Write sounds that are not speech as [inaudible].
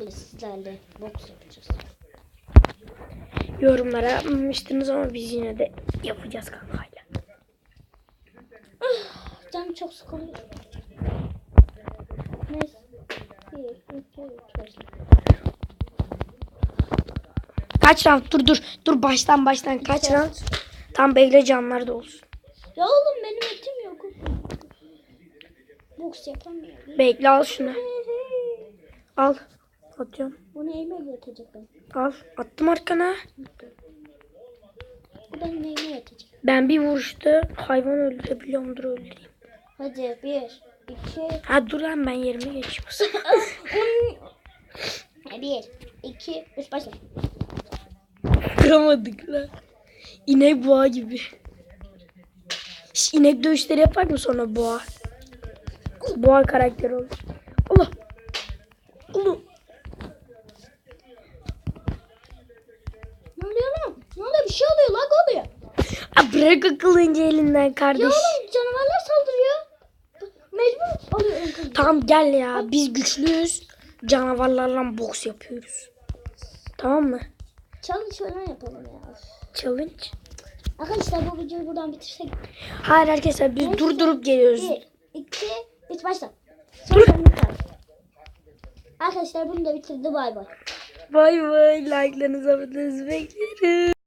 Biz sizlerle boks yapacağız. Yorumlara yapmamıştınız ama biz yine de yapacağız kankayla. Canım çok sıkılıyor. Neyse. İki. Kaç round? Dur dur. Dur baştan baştan kaç round? Tam bekle canlar da olsun. Ya oğlum benim etim yok. Boks yapamıyorum. Bekle al şunu. Al. Atıyorum. Bunu elime yatacak ben. Al. Attım arkana. Bu benim elime yatacak. Ben bir vuruşta hayvan öldürebiliyorumdur öldüreyim. Hadi bir, iki, Ha dur lan ben yerime geçeyim. [laughs] bir, iki, üç başla. Kıramadık lan. İnek boğa gibi. Şş, inek dövüşleri yapar mı sonra boğa? Boğa karakteri olur. Allah. Ne oluyor lan? Ne oluyor? Bir şey oluyor. Lag oluyor. Ha, bırak akıllıca elinden kardeş. Ya oğlum canavarlar saldırıyor. Mecbur kızı. Tamam gel ya. Biz güçlüyüz. Canavarlarla boks yapıyoruz. Tamam mı? Challenge falan yapalım ya. Challenge. Arkadaşlar bu videoyu buradan bitirsek. Hayır arkadaşlar biz durdurup geliyoruz. Bir, iki, üç başla. Arkadaşlar bunu da bitirdi bay bay. Bay bay. Like'larınızı abonenizi bekliyorum.